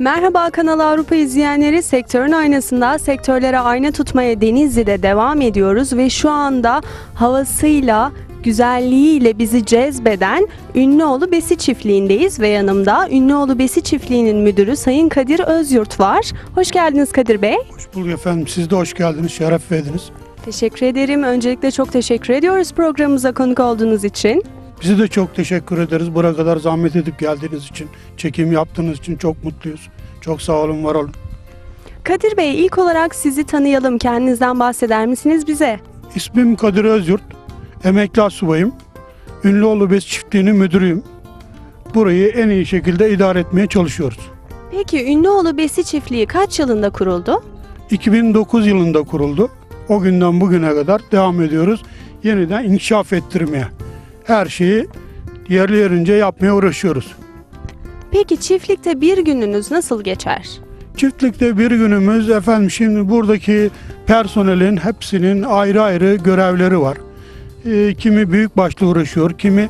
Merhaba Kanal Avrupa izleyenleri sektörün aynasında sektörlere ayna tutmaya Denizli'de devam ediyoruz ve şu anda havasıyla güzelliğiyle bizi cezbeden Ünlüoğlu Besi Çiftliği'ndeyiz ve yanımda Ünlüoğlu Besi Çiftliği'nin müdürü Sayın Kadir Özyurt var. Hoş geldiniz Kadir Bey. Hoş bulduk efendim. Siz de hoş geldiniz, şeref verdiniz. Teşekkür ederim. Öncelikle çok teşekkür ediyoruz programımıza konuk olduğunuz için. Bize de çok teşekkür ederiz. Buraya kadar zahmet edip geldiğiniz için, çekim yaptığınız için çok mutluyuz. Çok sağ olun, var olun. Kadir Bey ilk olarak sizi tanıyalım. Kendinizden bahseder misiniz bize? İsmim Kadir Özyurt. Emekli asubayım. Ünlüoğlu Bes Çiftliği'nin müdürüyüm. Burayı en iyi şekilde idare etmeye çalışıyoruz. Peki Ünlüoğlu Besi Çiftliği kaç yılında kuruldu? 2009 yılında kuruldu. O günden bugüne kadar devam ediyoruz. Yeniden inkişaf ettirmeye. Her şeyi yerli yerince yapmaya uğraşıyoruz. Peki çiftlikte bir gününüz nasıl geçer? Çiftlikte bir günümüz efendim şimdi buradaki personelin hepsinin ayrı ayrı görevleri var. Ee, kimi büyük başlı uğraşıyor, kimi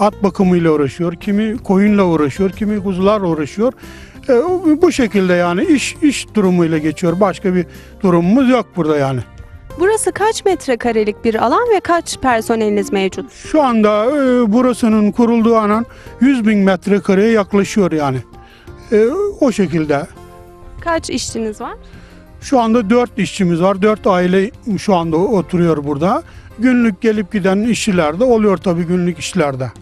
at bakımıyla uğraşıyor, kimi koyunla uğraşıyor, kimi kuzularla uğraşıyor. O- bu şekilde yani iş iş durumuyla geçiyor. Başka bir durumumuz yok burada yani. Burası kaç metrekarelik bir alan ve kaç personeliniz mevcut? Şu anda e, burasının kurulduğu anan 100 bin metrekareye yaklaşıyor yani. E, o şekilde. Kaç işçiniz var? Şu anda 4 işçimiz var. 4 aile şu anda oturuyor burada. Günlük gelip giden işçiler de oluyor tabii günlük işlerde.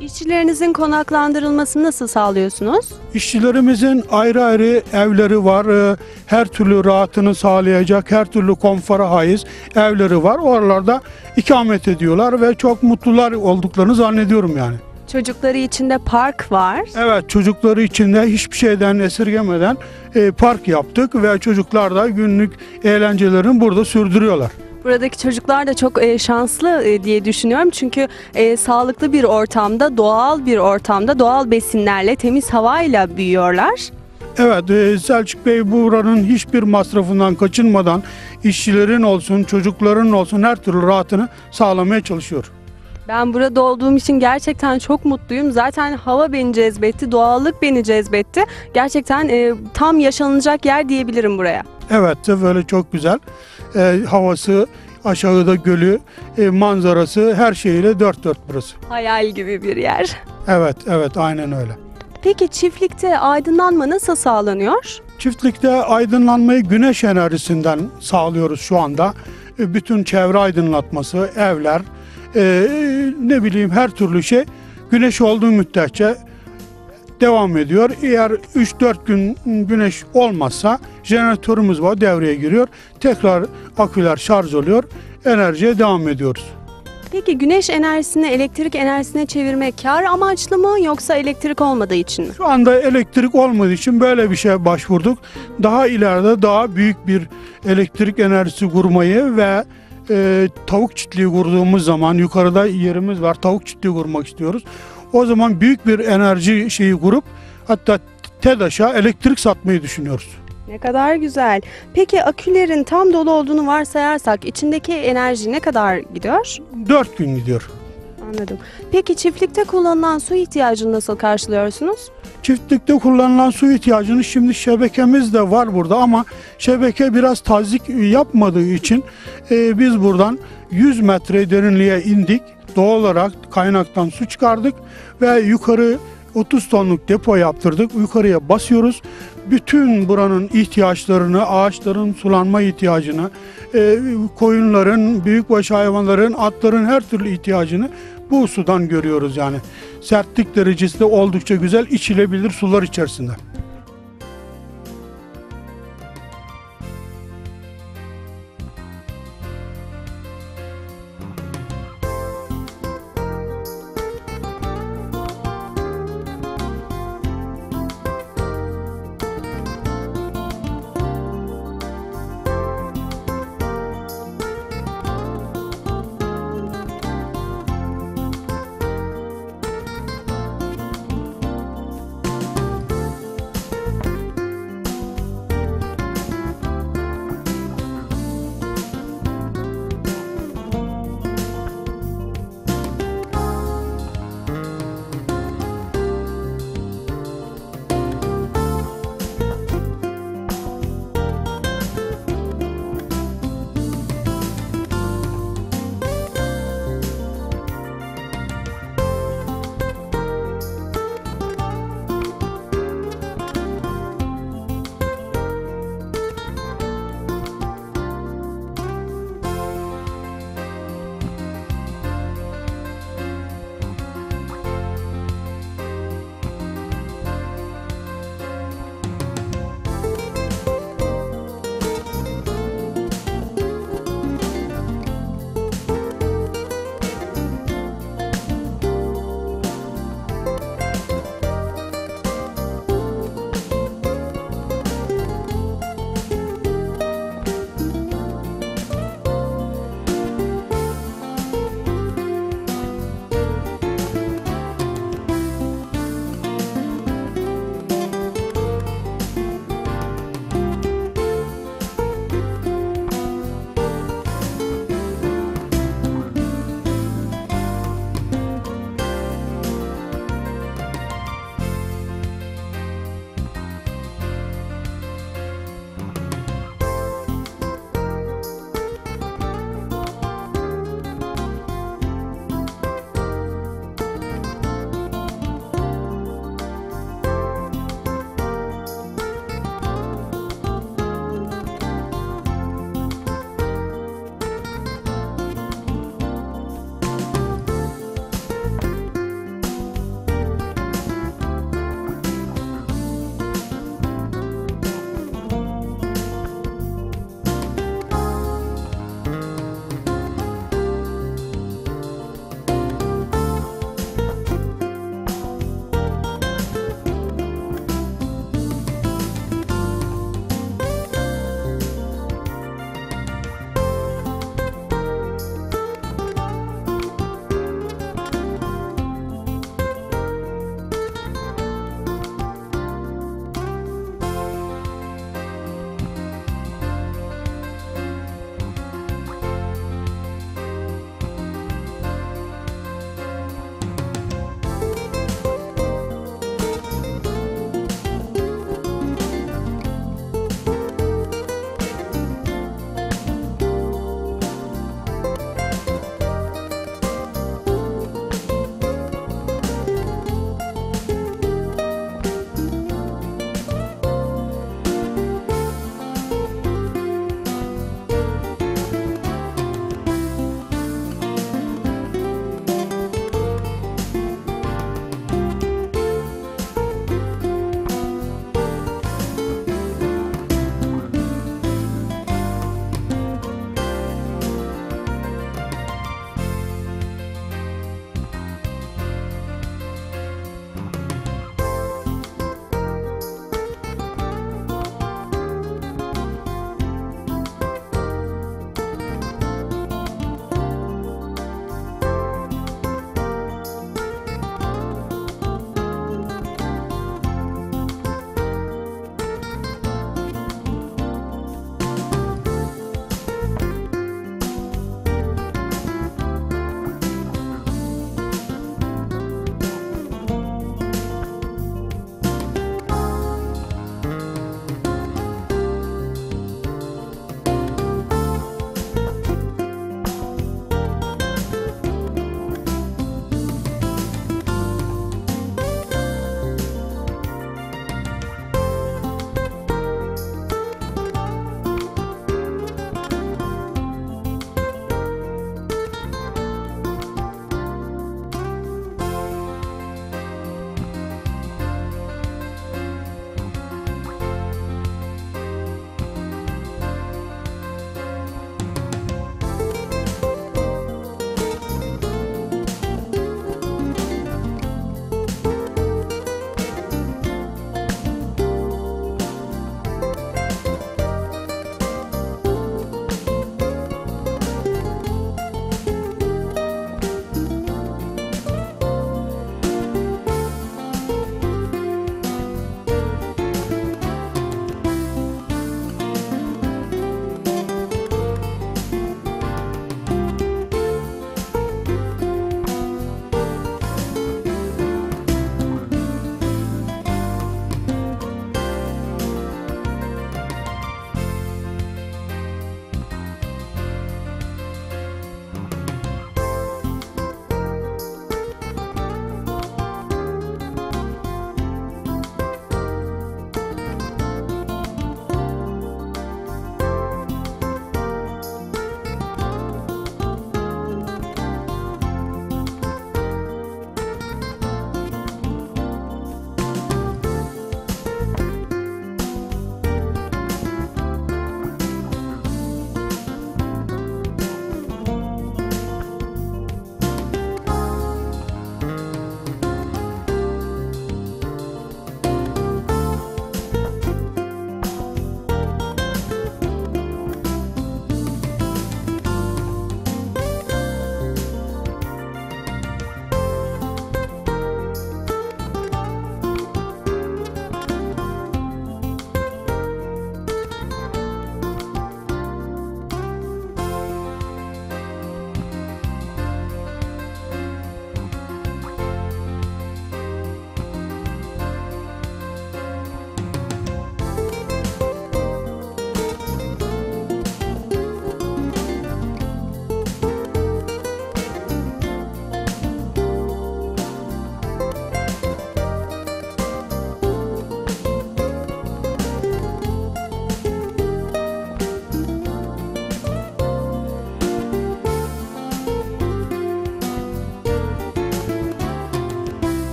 İşçilerinizin konaklandırılmasını nasıl sağlıyorsunuz? İşçilerimizin ayrı ayrı evleri var. E, Her türlü rahatını sağlayacak, her türlü konfora haiz evleri var. Oralarda ikamet ediyorlar ve çok mutlular olduklarını zannediyorum yani. Çocukları içinde park var. Evet çocukları için de hiçbir şeyden esirgemeden e, park yaptık ve çocuklar da günlük eğlencelerini burada sürdürüyorlar. Buradaki çocuklar da çok e, şanslı e, diye düşünüyorum. Çünkü e, sağlıklı bir ortamda, doğal bir ortamda, doğal besinlerle, temiz havayla büyüyorlar. Evet Selçuk Bey buranın hiçbir masrafından kaçınmadan işçilerin olsun çocukların olsun her türlü rahatını sağlamaya çalışıyor. Ben burada olduğum için gerçekten çok mutluyum. Zaten hava beni cezbetti, doğallık beni cezbetti. Gerçekten e, tam yaşanılacak yer diyebilirim buraya. Evet böyle çok güzel E, havası aşağıda gölü e, manzarası her şeyiyle dört dört burası. Hayal gibi bir yer. Evet evet aynen öyle. Peki çiftlikte aydınlanma nasıl sağlanıyor? Çiftlikte aydınlanmayı güneş enerjisinden sağlıyoruz şu anda. E, Bütün çevre aydınlatması, evler, e, ne bileyim her türlü şey güneş olduğu müddetçe devam ediyor. Eğer 3-4 gün güneş olmazsa jeneratörümüz var devreye giriyor. Tekrar aküler şarj oluyor. Enerjiye devam ediyoruz. Peki güneş enerjisini elektrik enerjisine çevirmek kar amaçlı mı yoksa elektrik olmadığı için mi? Şu anda elektrik olmadığı için böyle bir şeye başvurduk. Daha ileride daha büyük bir elektrik enerjisi kurmayı ve e, tavuk çiftliği kurduğumuz zaman yukarıda yerimiz var. Tavuk çiftliği kurmak istiyoruz. O zaman büyük bir enerji şeyi kurup hatta TEDAŞ'a elektrik satmayı düşünüyoruz. Ne kadar güzel. Peki akülerin tam dolu olduğunu varsayarsak içindeki enerji ne kadar gidiyor? 4 gün gidiyor. Anladım. Peki çiftlikte kullanılan su ihtiyacını nasıl karşılıyorsunuz? Çiftlikte kullanılan su ihtiyacını şimdi şebekemiz de var burada ama şebeke biraz tazik yapmadığı için e, biz buradan 100 metre derinliğe indik. Doğal olarak kaynaktan su çıkardık ve yukarı 30 tonluk depo yaptırdık. Yukarıya basıyoruz. Bütün buranın ihtiyaçlarını, ağaçların sulanma ihtiyacını, e, koyunların, büyükbaş hayvanların, atların her türlü ihtiyacını bu sudan görüyoruz yani. Sertlik derecesi de oldukça güzel içilebilir sular içerisinde.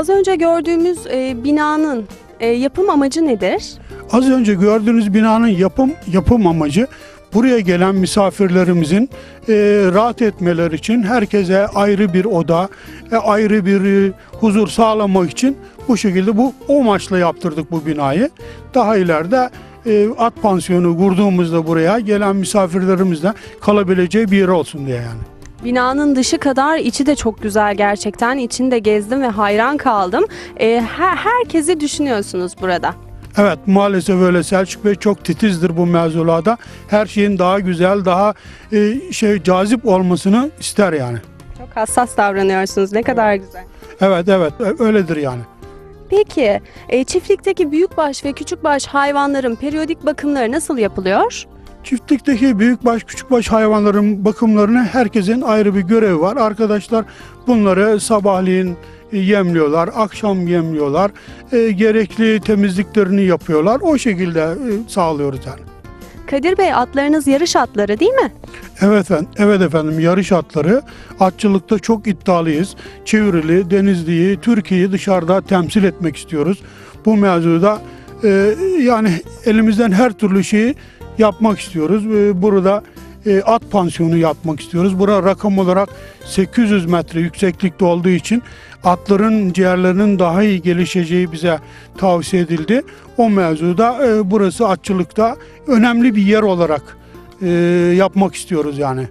Az önce gördüğümüz e, binanın e, yapım amacı nedir? Az önce gördüğünüz binanın yapım yapım amacı buraya gelen misafirlerimizin e, rahat etmeleri için herkese ayrı bir oda, e, ayrı bir e, huzur sağlamak için bu şekilde bu o amaçla yaptırdık bu binayı. Daha ileride e, at pansiyonu kurduğumuzda buraya gelen misafirlerimizden kalabileceği bir yer olsun diye yani. Binanın dışı kadar içi de çok güzel gerçekten. İçini de gezdim ve hayran kaldım. E, her, herkesi düşünüyorsunuz burada. Evet maalesef öyle Selçuk Bey çok titizdir bu mevzularda. Her şeyin daha güzel, daha e, şey cazip olmasını ister yani. Çok hassas davranıyorsunuz. Ne kadar güzel. Evet evet öyledir yani. Peki e, çiftlikteki büyükbaş ve küçükbaş hayvanların periyodik bakımları nasıl yapılıyor? Çiftlikteki büyükbaş küçükbaş hayvanların bakımlarını herkesin ayrı bir görevi var. Arkadaşlar bunları sabahleyin e, yemliyorlar, akşam yemliyorlar, e, gerekli temizliklerini yapıyorlar. O şekilde e, sağlıyoruz yani. Kadir Bey atlarınız yarış atları değil mi? Evet efendim, evet efendim yarış atları atçılıkta çok iddialıyız. Çevrili, Denizli'yi, Türkiye'yi dışarıda temsil etmek istiyoruz. Bu mevzuda e, yani elimizden her türlü şeyi yapmak istiyoruz. E, burada e, at pansiyonu yapmak istiyoruz. Bura rakam olarak 800 metre yükseklikte olduğu için atların ciğerlerinin daha iyi gelişeceği bize tavsiye edildi. O mevzuda e, burası atçılıkta önemli bir yer olarak e, yapmak istiyoruz yani.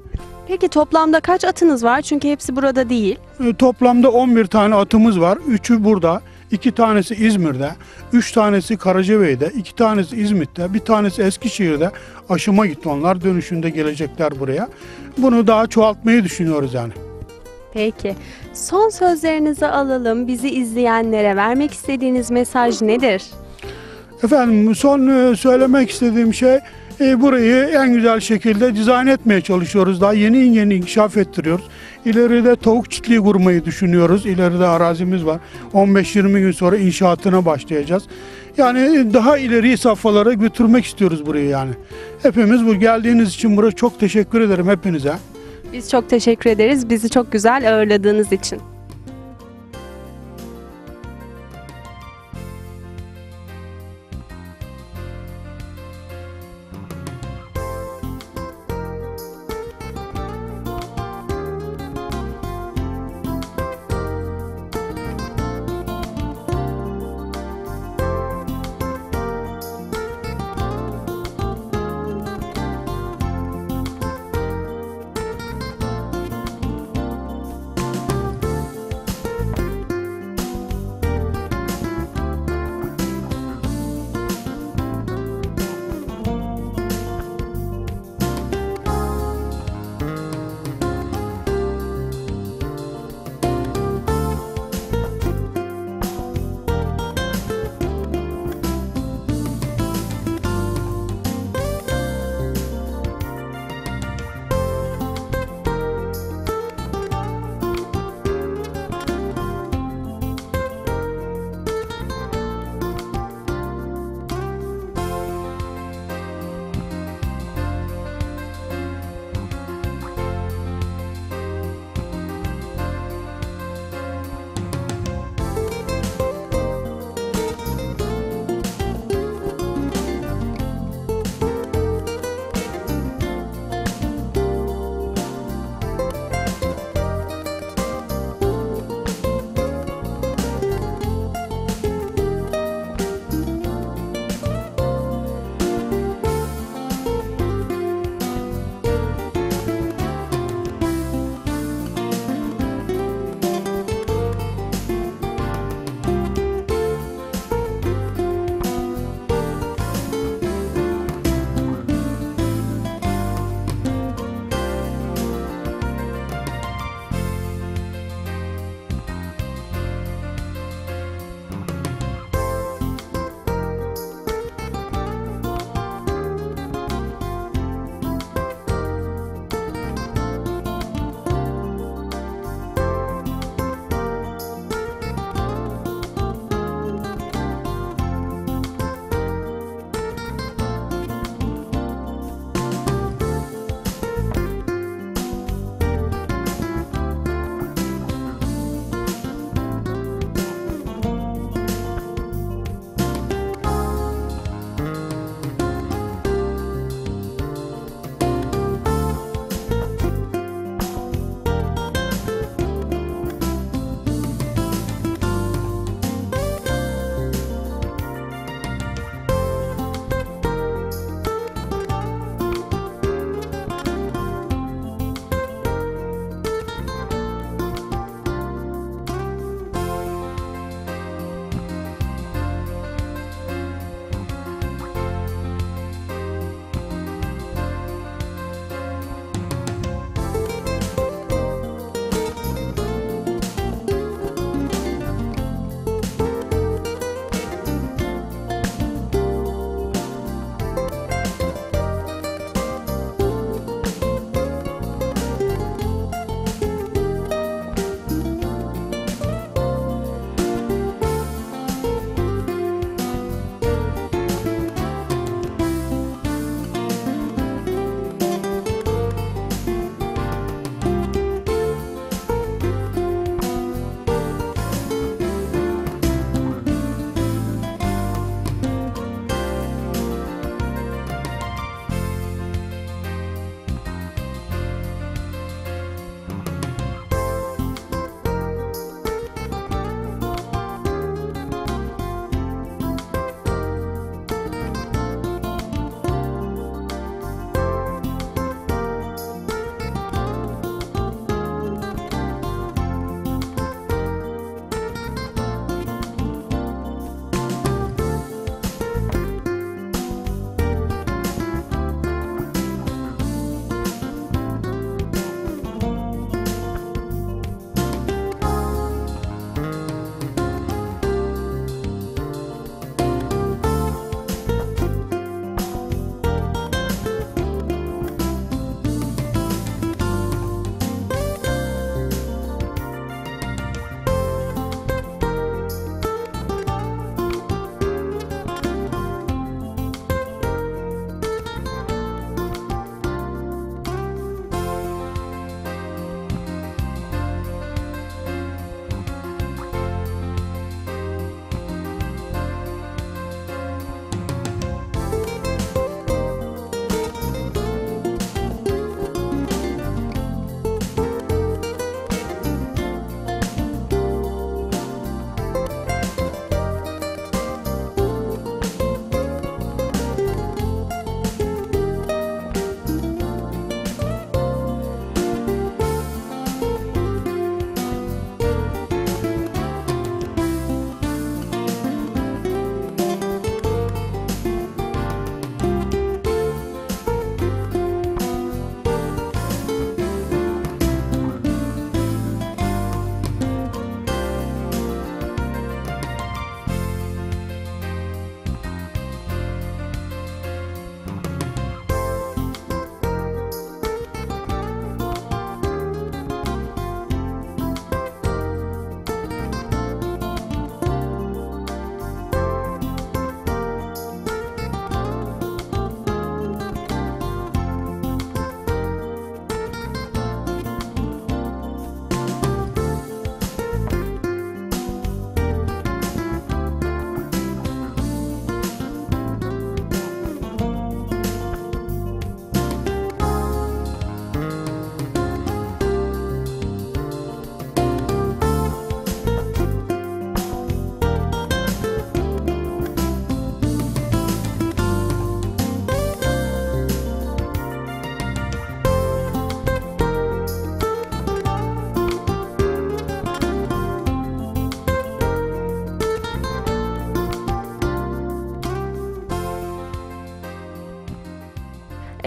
Peki toplamda kaç atınız var? Çünkü hepsi burada değil. Toplamda 11 tane atımız var. Üçü burada, iki tanesi İzmir'de, üç tanesi Karacabey'de, iki tanesi İzmit'te, bir tanesi Eskişehir'de. Aşıma gitti onlar. Dönüşünde gelecekler buraya. Bunu daha çoğaltmayı düşünüyoruz yani. Peki. Son sözlerinizi alalım. Bizi izleyenlere vermek istediğiniz mesaj nedir? Efendim son e, söylemek istediğim şey e, burayı en güzel şekilde dizayn etmeye çalışıyoruz. Daha yeni yeni inkişaf ettiriyoruz. İleride tavuk çiftliği kurmayı düşünüyoruz. İleride arazimiz var. 15-20 gün sonra inşaatına başlayacağız. Yani daha ileri safhalara götürmek istiyoruz burayı yani. Hepimiz bu geldiğiniz için buraya çok teşekkür ederim hepinize. Biz çok teşekkür ederiz. Bizi çok güzel ağırladığınız için.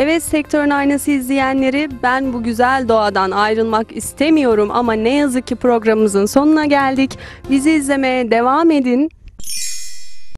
Evet sektörün aynası izleyenleri ben bu güzel doğadan ayrılmak istemiyorum ama ne yazık ki programımızın sonuna geldik. Bizi izlemeye devam edin.